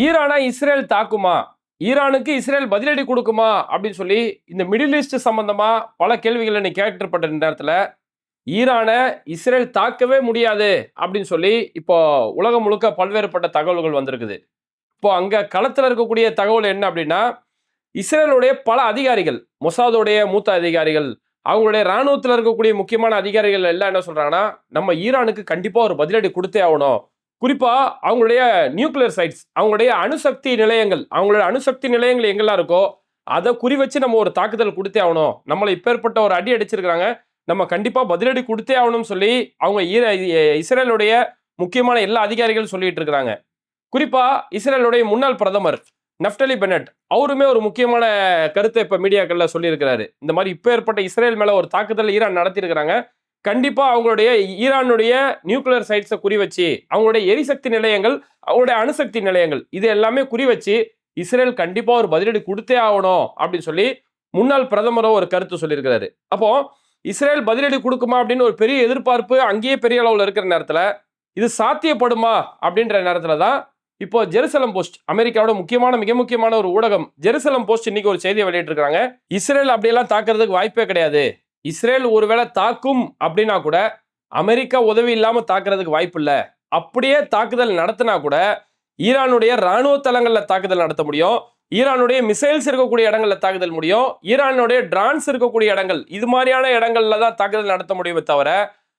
ஈரானை இஸ்ரேல் தாக்குமா? ஈரானுக்கு இஸ்ரேல் பதிலடி கொடுக்குமா? அப்படின்னு சொல்லி இந்த மிடில் ஈஸ்ட் சம்பந்தமா பல கேள்விகள் இன்னைக்கு கேட்கப்பட்ட நேரத்தில் ஈரானை இஸ்ரேல் தாக்கவே முடியாது அப்படின்னு சொல்லி இப்போ உலகம் முழுக்க பல்வேறுபட்ட தகவல்கள் வந்திருக்குது. இப்போ அங்க களத்தில் இருக்கக்கூடிய தகவல் என்ன அப்படின்னா இஸ்ரேலுடைய பல அதிகாரிகள் மொசாதோடைய மூத்த அதிகாரிகள் அவங்களுடைய இராணுவத்தில் இருக்கக்கூடிய முக்கியமான அதிகாரிகள் எல்லாம் என்ன சொல்றாங்கன்னா நம்ம ஈரானுக்கு கண்டிப்பாக ஒரு பதிலடி கொடுத்தே ஆகணும். குறிப்பாக அவங்களுடைய நியூக்ளியர் சைட்ஸ் அவங்களுடைய அணுசக்தி நிலையங்கள் அவங்களுடைய அணுசக்தி நிலையங்கள் எங்கெல்லாம் இருக்கோ அதை குறி வச்சு நம்ம ஒரு தாக்குதல் கொடுத்தே ஆகணும். நம்மளை இப்பேற்பட்ட ஒரு அடி அடிச்சிருக்கிறாங்க. நம்ம கண்டிப்பாக பதிலடி கொடுத்தே ஆகணும்னு சொல்லி அவங்க ஈர- இஸ்ரேலுடைய முக்கியமான எல்லா அதிகாரிகளும் சொல்லிட்டு இருக்கிறாங்க. குறிப்பாக இஸ்ரேலுடைய முன்னாள் பிரதமர் நஃப்டலி பெனட் அவருமே ஒரு முக்கியமான கருத்தை இப்போ மீடியாக்களில் சொல்லியிருக்கிறாரு. இந்த மாதிரி இப்போ ஏற்பட்ட இஸ்ரேல் மேலே ஒரு தாக்குதல் ஈரான் நடத்தியிருக்கிறாங்க. கண்டிப்பாக அவங்களுடைய ஈரானுடைய நியூக்ளியர் சைட்ஸை குறி வச்சு அவங்களுடைய எரிசக்தி நிலையங்கள் அவங்களுடைய அணுசக்தி நிலையங்கள் இது எல்லாமே குறி வச்சு இஸ்ரேல் கண்டிப்பாக ஒரு பதிலடி கொடுத்தே ஆகணும் அப்படின்னு சொல்லி முன்னாள் பிரதமரும் ஒரு கருத்து சொல்லியிருக்கிறாரு. அப்போ இஸ்ரேல் பதிலடி கொடுக்குமா அப்படின்னு ஒரு பெரிய எதிர்பார்ப்பு அங்கேயே பெரிய அளவில் இருக்கிற நேரத்தில் இது சாத்தியப்படுமா அப்படின்ற நேரத்தில் தான் இப்போ ஜெருசலம் போஸ்ட் அமெரிக்காவோட முக்கியமான மிக முக்கியமான ஒரு ஊடகம் ஜெருசலம் போஸ்ட் இன்னைக்கு ஒரு செய்தியை வெளியிட்டிருக்காங்க இஸ்ரேல் அப்படியெல்லாம் தாக்குறதுக்கு வாய்ப்பே கிடையாது. இஸ்ரேல் ஒருவேளை தாக்கும் அப்படின்னா கூட அமெரிக்கா உதவி இல்லாமல் தாக்குறதுக்கு வாய்ப்பு இல்லை. அப்படியே தாக்குதல் நடத்தினா கூட ஈரானுடைய ராணுவ தளங்களில் தாக்குதல் நடத்த முடியும். ஈரானுடைய மிசைல்ஸ் இருக்கக்கூடிய இடங்களில் தாக்குதல் முடியும். ஈரானுடைய ட்ரான்ஸ் இருக்கக்கூடிய இடங்கள் இது மாதிரியான இடங்கள்ல தான் தாக்குதல் நடத்த முடியுமே தவிர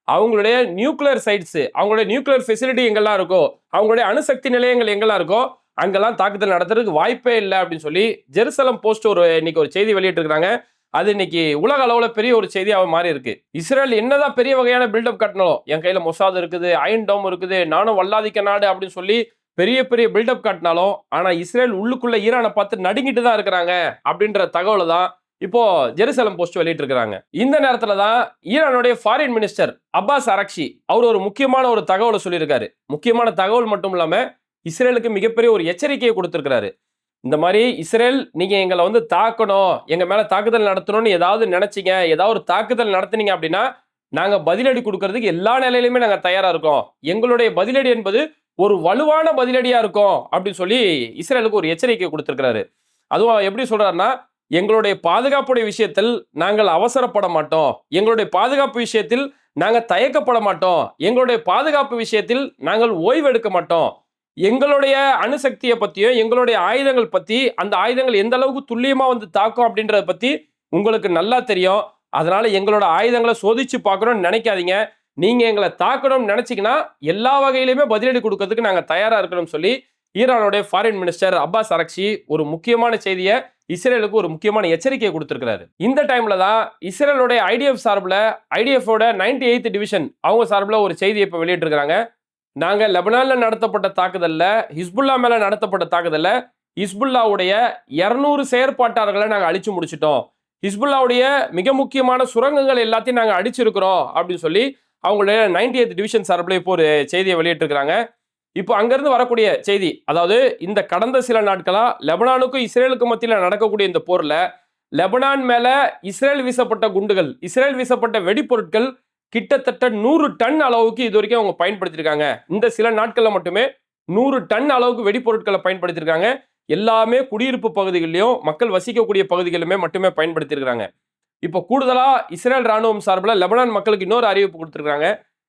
அவங்களுடைய நியூக்ளியர் சைட்ஸு அவங்களுடைய நியூக்ளியர் ஃபெசிலிட்டி எங்கெல்லாம் இருக்கோ அவங்களுடைய அணுசக்தி நிலையங்கள் எங்கெல்லாம் இருக்கோ அங்கெல்லாம் தாக்குதல் நடத்துறதுக்கு வாய்ப்பே இல்லை அப்படின்னு சொல்லி ஜெருசலம் போஸ்ட் ஒரு இன்னைக்கு ஒரு செய்தி வெளியிட்டிருக்கிறாங்க. அது இன்னைக்கு உலக அளவில் பெரிய ஒரு செய்தியாக மாறி இருக்கு இஸ்ரேல் என்னதான் பெரிய வகையான பில்டப் கட்டணும் என் கையில் மொசாத் இருக்குது அயன் டோம் இருக்குது நானும் வல்லாதிக்க நாடு அப்படின்னு சொல்லி பெரிய பெரிய பில்டப் காட்டினாலும் ஆனால் இஸ்ரேல் உள்ளுக்குள்ளே ஈரானை பார்த்து நடுங்கிட்டு தான் இருக்கிறாங்க அப்படின்ற தகவலை தான் இப்போ ஜெருசலம் போஸ்ட் வெளியிட்டிருக்கிறாங்க. இந்த நேரத்தில் தான் ஈரானுடைய ஃபாரின் மினிஸ்டர் அப்பாஸ் அரக்ஷி அவர் ஒரு முக்கியமான ஒரு தகவலை சொல்லியிருக்காரு. முக்கியமான தகவல் மட்டும் இல்லாமல் இஸ்ரேலுக்கு மிகப்பெரிய ஒரு எச்சரிக்கையை கொடுத்துருக்கிறாரு. இந்த மாதிரி இஸ்ரேல் நீங்கள் எங்களை வந்து தாக்கணும் எங்கள் மேலே தாக்குதல் நடத்தணும்னு ஏதாவது நினச்சிங்க ஏதாவது ஒரு தாக்குதல் நடத்துனீங்க அப்படின்னா நாங்கள் பதிலடி கொடுக்கறதுக்கு எல்லா நிலையிலுமே நாங்கள் தயாராக இருக்கோம். எங்களுடைய பதிலடி என்பது ஒரு வலுவான பதிலடியாக இருக்கும் அப்படின்னு சொல்லி இஸ்ரேலுக்கு ஒரு எச்சரிக்கை கொடுத்துருக்கிறாரு. அதுவும் எப்படி சொல்கிறாருன்னா எங்களுடைய பாதுகாப்புடைய விஷயத்தில் நாங்கள் அவசரப்பட மாட்டோம். எங்களுடைய பாதுகாப்பு விஷயத்தில் நாங்கள் தயக்கப்பட மாட்டோம். எங்களுடைய பாதுகாப்பு விஷயத்தில் நாங்கள் ஓய்வெடுக்க மாட்டோம். எங்களுடைய அணுசக்தியை பற்றியும் எங்களுடைய ஆயுதங்கள் பற்றி அந்த ஆயுதங்கள் எந்த அளவுக்கு துல்லியமாக வந்து தாக்கும் அப்படின்றத பற்றி உங்களுக்கு நல்லா தெரியும். அதனால் எங்களோட ஆயுதங்களை சோதிச்சு பார்க்கணும்னு நினைக்காதீங்க. நீங்கள் எங்களை தாக்கணும்னு நினச்சிங்கன்னா எல்லா வகையிலுமே பதிலடி கொடுக்கறதுக்கு நாங்கள் தயாராக இருக்கணும்னு சொல்லி ஈரானுடைய ஃபாரின் மினிஸ்டர் அப்பாஸ் அரக்ஷி ஒரு முக்கியமான செய்தியை இஸ்ரேலுக்கு ஒரு முக்கியமான எச்சரிக்கையை கொடுத்துருக்கிறாரு. இந்த டைமில் தான் இஸ்ரேலுடைய ஐடிஎஃப் சார்பில் ஐடிஎஃபோட நைன்டி எயித்து டிவிஷன் அவங்க சார்பில் ஒரு செய்தியை இப்போ வெளியிட்டிருக்கிறாங்க. நாங்கள் லெபனானில் நடத்தப்பட்ட தாக்குதலில் ஹிஸ்புல்லா மேலே நடத்தப்பட்ட தாக்குதலில் ஹிஸ்புல்லாவுடைய இரநூறு செயற்பாட்டாளர்களை நாங்கள் அழிச்சு முடிச்சிட்டோம். ஹிஸ்புல்லாவுடைய மிக முக்கியமான சுரங்கங்கள் எல்லாத்தையும் நாங்கள் அடிச்சிருக்கிறோம் அப்படின்னு சொல்லி அவங்களுடைய நைன்டி எய்த் டிவிஷன் சார்பில் இப்போ ஒரு செய்தியை வெளியிட்டிருக்கிறாங்க. இப்போ அங்கேருந்து வரக்கூடிய செய்தி அதாவது இந்த கடந்த சில நாட்களாக லெபனானுக்கும் இஸ்ரேலுக்கும் மத்தியில் நடக்கக்கூடிய இந்த போரில் லெபனான் மேலே இஸ்ரேல் வீசப்பட்ட குண்டுகள் இஸ்ரேல் வீசப்பட்ட வெடிப்பொருட்கள் கிட்டத்தட்ட நூறு டன் அளவுக்கு இது வரைக்கும் அவங்க பயன்படுத்தியிருக்காங்க. இந்த சில நாட்களில் மட்டுமே நூறு டன் அளவுக்கு வெடிப்பொருட்களை பயன்படுத்தியிருக்காங்க. எல்லாமே குடியிருப்பு பகுதிகளிலும் மக்கள் வசிக்கக்கூடிய பகுதிகளிலுமே மட்டுமே பயன்படுத்தியிருக்காங்க இப்போ கூடுதலாக இஸ்ரேல் ராணுவம் சார்பில் லெபனான் மக்களுக்கு இன்னொரு அறிவிப்பு கொடுத்துருக்காங்க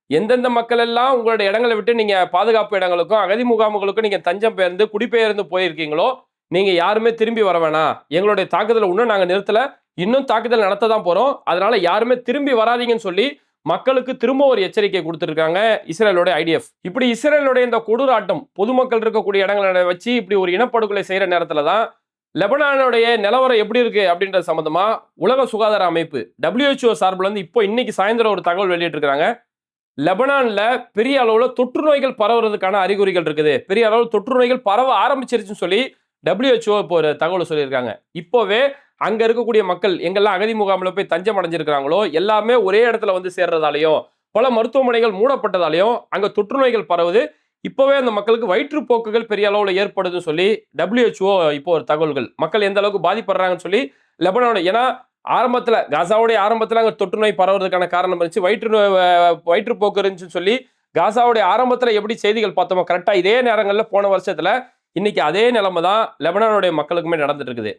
எந்தெந்த மக்கள் எல்லாம் உங்களோட இடங்களை விட்டு நீங்கள் பாதுகாப்பு இடங்களுக்கும் அகதி முகாம்களுக்கும் நீங்கள் தஞ்சம் பெயர்ந்து குடிபெயர்ந்து போயிருக்கீங்களோ நீங்கள் யாருமே திரும்பி வர வேணாம். எங்களுடைய தாக்குதலை இன்னும் நாங்கள் நிறுத்தலை. இன்னும் தாக்குதல் நடத்த தான் போகிறோம் அதனால் யாருமே திரும்பி வராதீங்கன்னு சொல்லி மக்களுக்கு திரும்ப ஒரு எச்சரிக்கை கொடுத்துருக்காங்க இஸ்ரேலோட ஐடிஎஃப். இப்படி இஸ்ரேலோட இந்த கொடூராட்டம் பொதுமக்கள் இருக்கக்கூடிய இடங்களை வச்சு இப்படி ஒரு இனப்படுகொலை செய்கிற நேரத்தில் தான் லெபனானுடைய நிலவரம் எப்படி இருக்கு அப்படின்ற சம்மந்தமாக உலக சுகாதார அமைப்பு டபிள்யூஹெச்ஓ சார்பில் வந்து இப்போ இன்னைக்கு சாயந்தரம் ஒரு தகவல் வெளியிட்டிருக்கிறாங்க. லெபனானில் பெரிய அளவில் தொற்று நோய்கள் பரவுறதுக்கான அறிகுறிகள் இருக்குது. பெரிய அளவில் தொற்று நோய்கள் பரவ ஆரம்பிச்சிருச்சுன்னு சொல்லி டபிள்யூஹெச்ஓ இப்போ ஒரு தகவல் சொல்லியிருக்காங்க. இப்போவே அங்கே இருக்கக்கூடிய மக்கள் எங்கெல்லாம் அகதி முகாமில் போய் தஞ்சம் அடைஞ்சிருக்கிறாங்களோ எல்லாமே ஒரே இடத்துல வந்து சேர்றதாலையும் பல மருத்துவமனைகள் மூடப்பட்டதாலையும் அங்கே தொற்று நோய்கள் பரவுது. இப்போவே அந்த மக்களுக்கு வயிற்றுப்போக்குகள் பெரிய அளவில் ஏற்படுதுன்னு சொல்லி டபிள்யூஹெச்ஓ இப்போ ஒரு தகவல்கள். மக்கள் எந்த அளவுக்கு பாதிப்படுறாங்கன்னு சொல்லி லெபனான் ஏன்னா ஆரம்பத்தில் காசாவுடைய ஆரம்பத்தில் அங்கே தொற்று நோய் பரவுறதுக்கான காரணம் இருந்துச்சு. வயிற்று நோய் வயிற்றுப்போக்கு இருந்துச்சுன்னு சொல்லி காசாவுடைய ஆரம்பத்தில் எப்படி செய்திகள் பார்த்தோமோ கரெக்டாக இதே நேரங்களில் போன வருஷத்தில் இன்னைக்கு அதே நிலைமை தான் லெபனானுடைய மக்களுக்குமே நடந்துட்டு இருக்குது.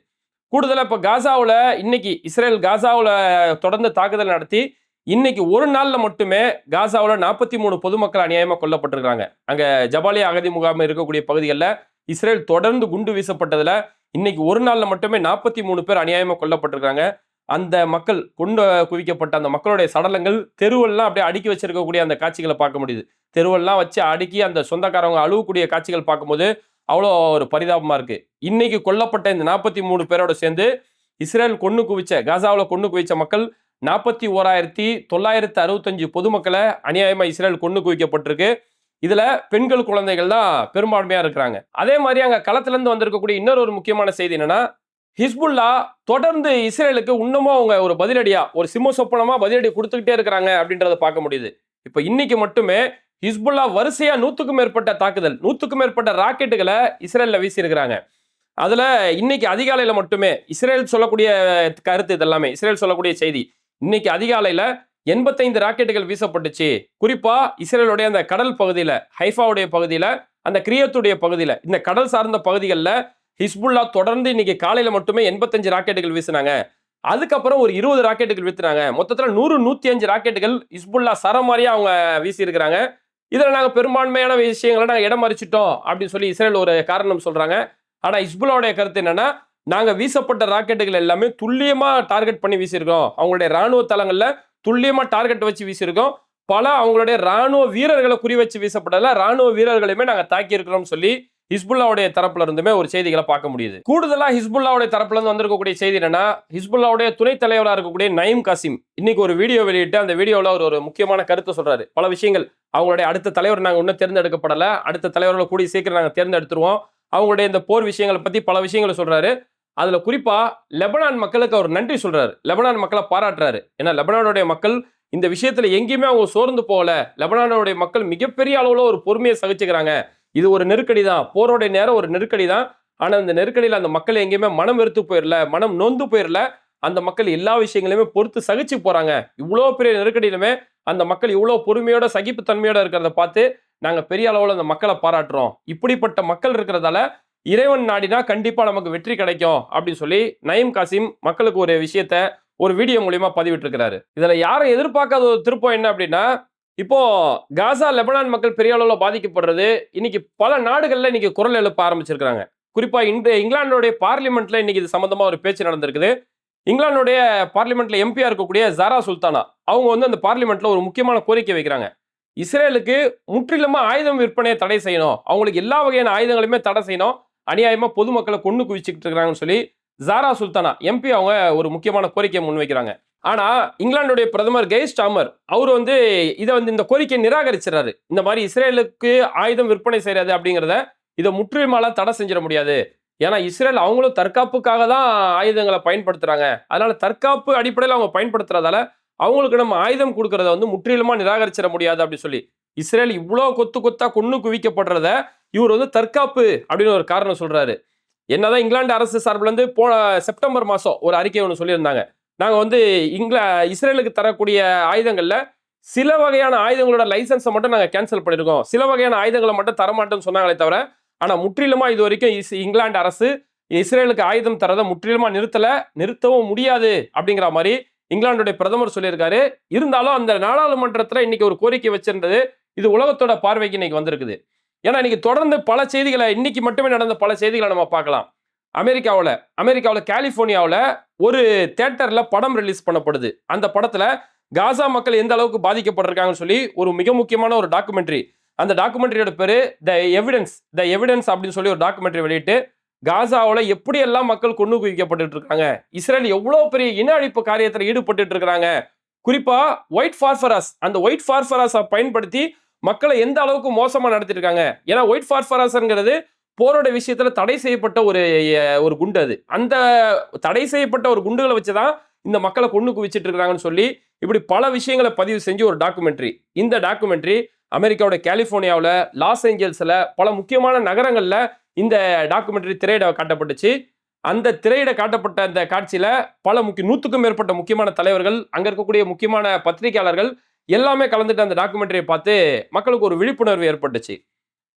கூடுதலாக இப்போ காசாவில் இன்னைக்கு இஸ்ரேல் காசாவில் தொடர்ந்து தாக்குதல் நடத்தி இன்னைக்கு ஒரு நாளில் மட்டுமே காசாவில் நாற்பத்தி மூணு பொதுமக்கள் அநியாயமாக கொல்லப்பட்டிருக்காங்க அங்கே ஜபாலியா அகதி முகாம் இருக்கக்கூடிய பகுதிகளில் இஸ்ரேல் தொடர்ந்து குண்டு வீசப்பட்டதில் இன்னைக்கு ஒரு நாளில் மட்டுமே நாற்பத்தி மூணு பேர் அநியாயமாக கொல்லப்பட்டிருக்காங்க அந்த மக்கள் கொண்டு குவிக்கப்பட்ட அந்த மக்களுடைய சடலங்கள் தெருவெல்லாம் அப்படியே அடுக்கி வச்சிருக்கக்கூடிய அந்த காட்சிகளை பார்க்க முடியுது. தெருவெல்லாம் வச்சு அடுக்கி அந்த சொந்தக்காரவங்க அழுவக்கூடிய காட்சிகள் பார்க்கும்போது அவ்வளோ ஒரு பரிதாபமாக இருக்குது இன்னைக்கு கொல்லப்பட்ட இந்த நாற்பத்தி மூணு பேரோட சேர்ந்து இஸ்ரேல் கொண்டு குவிச்ச காசாவில் கொண்டு குவிச்ச மக்கள் நாற்பத்தி ஓராயிரத்தி தொள்ளாயிரத்தி அறுபத்தஞ்சு பொதுமக்களை அநியாயமாக இஸ்ரேல் கொண்டு குவிக்கப்பட்டிருக்கு. இதில் பெண்கள் குழந்தைகள் தான் பெரும்பான்மையாக இருக்கிறாங்க. அதே மாதிரி அங்கே களத்துலேருந்து வந்திருக்கக்கூடிய இன்னொரு ஒரு முக்கியமான செய்தி என்னென்னா ஹிஸ்புல்லா தொடர்ந்து இஸ்ரேலுக்கு இன்னமும் அவங்க ஒரு பதிலடியாக ஒரு சிம்ம சொப்பனமாக பதிலடி கொடுத்துக்கிட்டே இருக்கிறாங்க அப்படின்றத பார்க்க முடியுது. இப்போ இன்னைக்கு மட்டுமே ஹிஸ்புல்லா வரிசையா நூற்றுக்கும் மேற்பட்ட தாக்குதல் நூற்றுக்கும் மேற்பட்ட ராக்கெட்டுகளை இஸ்ரேலில் வீசியிருக்கிறாங்க. அதில் இன்னைக்கு அதிகாலையில் மட்டுமே இஸ்ரேல் சொல்லக்கூடிய கருத்து இதெல்லாமே இஸ்ரேல் சொல்லக்கூடிய செய்தி இன்னைக்கு அதிகாலையில் எண்பத்தைந்து ராக்கெட்டுகள் வீசப்பட்டுச்சு. குறிப்பாக இஸ்ரேலுடைய அந்த கடல் பகுதியில் ஹைஃபாவுடைய பகுதியில் அந்த கிரியத்துடைய பகுதியில் இந்த கடல் சார்ந்த பகுதிகளில் ஹிஸ்புல்லா தொடர்ந்து இன்னைக்கு காலையில் மட்டுமே எண்பத்தஞ்சு ராக்கெட்டுகள் வீசினாங்க. அதுக்கப்புறம் ஒரு இருபது ராக்கெட்டுகள் வீத்துனாங்க. மொத்தத்தில் நூறு நூற்றி அஞ்சு ராக்கெட்டுகள் ஹிஸ்புல்லா சரமாரியாக அவங்க வீசியிருக்கிறாங்க. இதில் நாங்கள் பெரும்பான்மையான விஷயங்களை நாங்கள் இடம் மறிச்சிட்டோம் அப்படின்னு சொல்லி இஸ்ரேல் ஒரு காரணம் சொல்கிறாங்க ஆனால் இஸ்புலோடைய கருத்து என்னென்னா நாங்கள் வீசப்பட்ட ராக்கெட்டுகள் எல்லாமே துல்லியமாக டார்கெட் பண்ணி வீசியிருக்கோம். அவங்களுடைய ராணுவ தளங்களில் துல்லியமாக டார்கெட் வச்சு வீசியிருக்கோம். பல அவங்களுடைய ராணுவ வீரர்களை குறி வச்சு வீசப்படலை ராணுவ வீரர்களையுமே நாங்கள் தாக்கி இருக்கிறோம்னு சொல்லி ஹிஸ்புல்லாவுடைய தரப்புல இருந்துமே ஒரு செய்திகளை பார்க்க முடியுது. கூடுதலா ஹிஸ்புல்லாவுடைய தரப்புல இருந்து வந்திருக்கக்கூடிய செய்தி என்னன்னா ஹிஸ்புல்லாவுடைய துணைத் தலைவராக இருக்கக்கூடிய நயீம் காசிம். இன்னைக்கு ஒரு வீடியோ வெளியிட்டு அந்த வீடியோவில் அவர் ஒரு முக்கியமான கருத்தை சொல்றாரு. பல விஷயங்கள். அவங்களுடைய அடுத்த தலைவர் நாங்கள் இன்னும் தேர்ந்தெடுக்கப்படலை. அடுத்த தலைவர்களை கூடிய சீக்கிரம் நாங்கள் தேர்ந்தெடுத்துருவோம். அவங்களுடைய இந்த போர் விஷயங்களை பத்தி பல விஷயங்களை சொல்றாரு. அதுல குறிப்பா லெபனான் மக்களுக்கு அவர் நன்றி சொல்றாரு. லெபனான் மக்களை பாராட்டுறாரு. ஏன்னா லெபனானுடைய மக்கள் இந்த விஷயத்துல எங்கேயுமே அவங்க சோர்ந்து போகல. லெபனானுடைய மக்கள் மிகப்பெரிய அளவுல ஒரு பொறுமையை சகிச்சுக்கிறாங்க. இது ஒரு நெருக்கடி தான். போரோடைய நேரம் ஒரு நெருக்கடி தான். ஆனால் இந்த நெருக்கடியில் அந்த மக்கள் எங்கேயுமே மனம் வெறுத்து போயிடல மனம் நொந்து போயிடல அந்த மக்கள் எல்லா விஷயங்களையுமே பொறுத்து சகிச்சு போகிறாங்க இவ்வளோ பெரிய நெருக்கடியிலுமே அந்த மக்கள் இவ்வளோ பொறுமையோட சகிப்புத்தன்மையோட இருக்கிறத பார்த்து நாங்கள் பெரிய அளவில் அந்த மக்களை பாராட்டுறோம். இப்படிப்பட்ட மக்கள் இருக்கிறதால இறைவன் நாடினா கண்டிப்பாக நமக்கு வெற்றி கிடைக்கும் அப்படின்னு சொல்லி நயீம் காசிம் மக்களுக்கு ஒரு விஷயத்த ஒரு வீடியோ மூலியமா பதிவிட்டு இருக்கிறாரு இதுல யாரும் எதிர்பார்க்காத ஒரு திருப்பம் என்ன அப்படின்னா இப்போ காசா லெபனான் மக்கள் பெரிய அளவில் பாதிக்கப்படுறது. இன்னைக்கு பல நாடுகளில் இன்னைக்கு குரல் எழுப்ப ஆரம்பிச்சிருக்கிறாங்க. குறிப்பா இன்று இங்கிலாந்துடைய பார்லிமெண்ட்ல இன்னைக்கு இது சம்பந்தமா ஒரு பேச்சு நடந்திருக்குது. இங்கிலாந்துடைய பார்லிமெண்ட்ல எம்பியா இருக்கக்கூடிய ஜாரா சுல்தானா அவங்க வந்து அந்த பார்லிமெண்ட்ல ஒரு முக்கியமான கோரிக்கை வைக்கிறாங்க. இஸ்ரேலுக்கு முற்றிலுமா ஆயுதம் விற்பனையை தடை செய்யணும். அவங்களுக்கு எல்லா வகையான ஆயுதங்களையுமே தடை செய்யணும். அநியாயமா பொதுமக்களை கொண்டு குவிச்சுக்கிட்டு இருக்கிறாங்கன்னு சொல்லி ஜாரா சுல்தானா எம்பி அவங்க ஒரு முக்கியமான கோரிக்கையை முன்வைக்கிறாங்க. ஆனால் இங்கிலாந்துடைய பிரதமர் கெய் ஸ்டாமர் அவர் வந்து இதை வந்து இந்த கோரிக்கையை நிராகரிச்சிடறாரு. இந்த மாதிரி இஸ்ரேலுக்கு ஆயுதம் விற்பனை செய்கிறது அப்படிங்கிறத இதை முற்றிலுமாலாம் தடை செஞ்சிட முடியாது. ஏன்னா இஸ்ரேல் அவங்களும் தற்காப்புக்காக தான் ஆயுதங்களை பயன்படுத்துகிறாங்க அதனால் தற்காப்பு அடிப்படையில் அவங்க பயன்படுத்துறதால அவங்களுக்கு நம்ம ஆயுதம் கொடுக்கறத வந்து முற்றிலுமாக நிராகரிச்சிட முடியாது அப்படின்னு சொல்லி இஸ்ரேல் இவ்வளோ கொத்து கொத்தா கொண்டு குவிக்கப்படுறத இவர் வந்து தற்காப்பு அப்படின்னு ஒரு காரணம் சொல்கிறாரு என்னதான் இங்கிலாந்து அரசு சார்பில் இருந்து போன செப்டம்பர் மாதம் ஒரு அறிக்கை ஒன்று சொல்லியிருந்தாங்க. நாங்கள் வந்து இங்கிலா இஸ்ரேலுக்கு தரக்கூடிய ஆயுதங்களில் சில வகையான ஆயுதங்களோட லைசன்ஸை மட்டும் நாங்கள் கேன்சல் பண்ணியிருக்கோம் சில வகையான ஆயுதங்களை மட்டும் தரமாட்டோம்னு சொன்னாங்களே தவிர ஆனால் முற்றிலுமா இது வரைக்கும் இஸ் இங்கிலாந்து அரசு இஸ்ரேலுக்கு ஆயுதம் தரதை முற்றிலுமா நிறுத்தலை நிறுத்தவும் முடியாது அப்படிங்கிற மாதிரி இங்கிலாந்துடைய பிரதமர் சொல்லியிருக்காரு. இருந்தாலும் அந்த நாடாளுமன்றத்தில் இன்னைக்கு ஒரு கோரிக்கை வச்சிருந்தது இது உலகத்தோட பார்வைக்கு இன்னைக்கு வந்திருக்குது. ஏன்னா இன்னைக்கு தொடர்ந்து பல செய்திகளை இன்னைக்கு மட்டுமே நடந்த பல செய்திகளை நம்ம பார்க்கலாம். அமெரிக்காவில் அமெரிக்காவில் கலிஃபோர்னியாவில் ஒரு தேட்டரில் படம் ரிலீஸ் பண்ணப்படுது. அந்த படத்தில் காசா மக்கள் எந்த அளவுக்கு பாதிக்கப்பட்டிருக்காங்கன்னு சொல்லி ஒரு மிக முக்கியமான ஒரு டாக்குமெண்ட்ரி அந்த டாக்குமெண்ட்ரியோட பேர் த எவிடன்ஸ் த எவிடன்ஸ் அப்படின்னு சொல்லி ஒரு டாக்குமெண்ட்ரி வெளியிட்டு காசாவில் எப்படியெல்லாம் மக்கள் கொண்டு குவிக்கப்பட்டு இருக்காங்க இஸ்ரேல் எவ்வளோ பெரிய இன அழிப்பு காரியத்தில் ஈடுபட்டு இருக்கிறாங்க குறிப்பாக ஒயிட் ஃபார்ஃபரஸ் அந்த ஒயிட் ஃபார்ஃபரஸை பயன்படுத்தி மக்களை எந்த அளவுக்கு மோசமா நடத்திருக்காங்க ஏன்னா ஒயிட் ஃபார்ஃபரஸ்ங்கிறது போரோட விஷயத்துல தடை செய்யப்பட்ட ஒரு ஒரு குண்டு அது. அந்த தடை செய்யப்பட்ட ஒரு குண்டுகளை வச்சுதான் இந்த மக்களை கொண்டு குவிச்சிட்டு இருக்காங்கன்னு சொல்லி இப்படி பல விஷயங்களை பதிவு செஞ்சு ஒரு டாக்குமெண்ட்ரி. இந்த டாக்குமெண்ட்ரி அமெரிக்காவோட கலிஃபோர்னியாவில் லாஸ் ஏஞ்சல்ஸில் பல முக்கியமான நகரங்களில் இந்த டாக்குமெண்ட்ரி திரையிட காட்டப்பட்டுச்சு. அந்த திரையிட காட்டப்பட்ட அந்த காட்சியில் பல முக்கிய நூற்றுக்கும் மேற்பட்ட முக்கியமான தலைவர்கள் அங்கே இருக்கக்கூடிய முக்கியமான பத்திரிகையாளர்கள் எல்லாமே கலந்துட்டு அந்த டாக்குமெண்ட்ரியை பார்த்து மக்களுக்கு ஒரு விழிப்புணர்வு ஏற்பட்டுச்சு.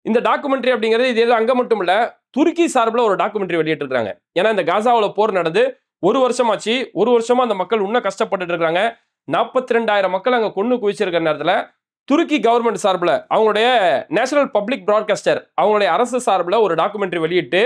இந்த டாக்குமெண்ட்ரி அப்படிங்கிறது இது அங்கே மட்டும் இல்லை துருக்கி சார்பில் ஒரு டாக்குமெண்ட்ரி வெளியிட்டிருக்காங்க ஏன்னா இந்த காசாவில் போர் நடந்து ஒரு வருஷமாச்சு ஒரு வருஷமா அந்த மக்கள் இன்னும் கஷ்டப்பட்டுட்டு இருக்காங்க. நாற்பத்தி ரெண்டாயிரம் மக்கள் அங்கே கொண்டு குவிச்சிருக்கிற நேரத்தில் துருக்கி கவர்மெண்ட் சார்பில் அவங்களுடைய நேஷனல் பப்ளிக் ப்ராட்காஸ்டர் அவங்களுடைய அரசு சார்பில் ஒரு டாக்குமெண்ட்ரி வெளியிட்டு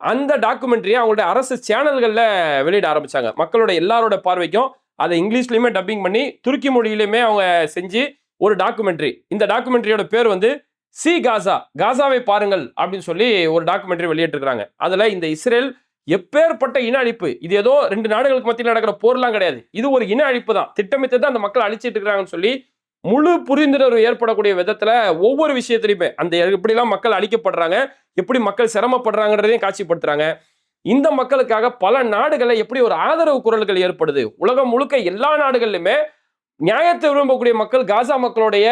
அந்த டாக்குமெண்ட்ரியை அவங்களுடைய அரசு சேனல்களில் வெளியிட ஆரம்பித்தாங்க மக்களோட எல்லாரோட பார்வைக்கும் அதை இங்கிலீஷ்லையுமே டப்பிங் பண்ணி துருக்கி மொழியிலையுமே அவங்க செஞ்சு ஒரு டாக்குமெண்ட்ரி இந்த டாக்குமெண்ட்ரியோட பேர் வந்து சி காசா காசாவை பாருங்கள் அப்படின்னு சொல்லி ஒரு டாக்குமெண்ட்ரி வெளியிட்டிருக்கிறாங்க. அதில் இந்த இஸ்ரேல் எப்பேற்பட்ட இன அழிப்பு இது ஏதோ ரெண்டு நாடுகளுக்கு மத்தியில் நடக்கிற போர்லாம் கிடையாது. இது ஒரு இன அழிப்பு தான். திட்டமிட்டு தான் அந்த மக்கள் அழிச்சிட்டு இருக்கிறாங்கன்னு சொல்லி முழு புரிந்துணர்வு ஏற்படக்கூடிய விதத்துல ஒவ்வொரு விஷயத்திலையுமே அந்த எப்படிலாம் மக்கள் அழிக்கப்படுறாங்க எப்படி மக்கள் சிரமப்படுறாங்கன்றதையும் காட்சிப்படுத்துறாங்க. இந்த மக்களுக்காக பல நாடுகளில் எப்படி ஒரு ஆதரவு குரல்கள் ஏற்படுது? உலகம் முழுக்க எல்லா நாடுகள்லையுமே நியாயத்தை விரும்பக்கூடிய மக்கள் காசா மக்களுடைய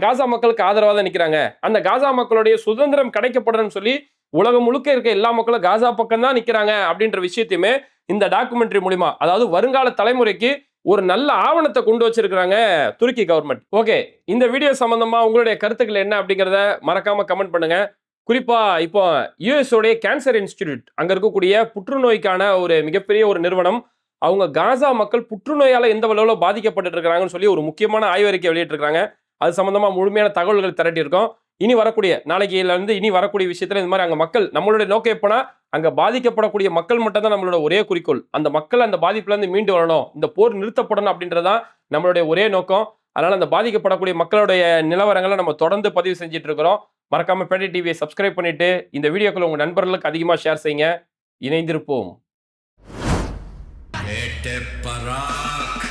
காசா மக்களுக்கு ஆதரவாக தான் நிற்கிறாங்க அந்த காசா மக்களுடைய சுதந்திரம் கிடைக்கப்படணும்னு சொல்லி உலகம் முழுக்க இருக்க எல்லா மக்களும் காசா பக்கம் தான் நிற்கிறாங்க அப்படின்ற விஷயத்தையுமே இந்த டாக்குமெண்ட்ரி மூலிமா அதாவது வருங்கால தலைமுறைக்கு ஒரு நல்ல ஆவணத்தை கொண்டு வச்சிருக்கிறாங்க துருக்கி கவர்மெண்ட் ஓகே இந்த வீடியோ சம்பந்தமா உங்களுடைய கருத்துக்கள் என்ன அப்படிங்கிறத மறக்காம கமெண்ட் பண்ணுங்க. குறிப்பா இப்போ யுஎஸ் உடைய கேன்சர் இன்ஸ்டிடியூட் அங்க இருக்கக்கூடிய புற்றுநோய்க்கான ஒரு மிகப்பெரிய ஒரு நிறுவனம் அவங்க காசா மக்கள் புற்றுநோயால் எந்த அளவில் பாதிக்கப்பட்டு இருக்கிறாங்கன்னு சொல்லி ஒரு முக்கியமான ஆய்வறிக்கை வெளியிட்டிருக்காங்க அது சம்மந்தமாக முழுமையான தகவல்கள் திரட்டியிருக்கோம். இனி வரக்கூடிய நாளைக்குல இருந்து இனி வரக்கூடிய விஷயத்துல இந்த மாதிரி அங்கே மக்கள் நம்மளுடைய நோக்கம் எப்போனா அங்கே பாதிக்கப்படக்கூடிய மக்கள் மட்டும் தான் நம்மளோட ஒரே குறிக்கோள். அந்த மக்கள் அந்த பாதிப்புலேருந்து மீண்டு வரணும். இந்த போர் நிறுத்தப்படணும் அப்படின்றதான் நம்மளுடைய ஒரே நோக்கம். அதனால் அந்த பாதிக்கப்படக்கூடிய மக்களுடைய நிலவரங்களை நம்ம தொடர்ந்து பதிவு செஞ்சுட்டு இருக்கிறோம் மறக்காம பேட்டை டிவியை சப்ஸ்கிரைப் பண்ணிட்டு இந்த வீடியோக்களை உங்கள் நண்பர்களுக்கு அதிகமாக ஷேர் செய்யுங்க. இணைந்திருப்போம். பேட்டை பராக்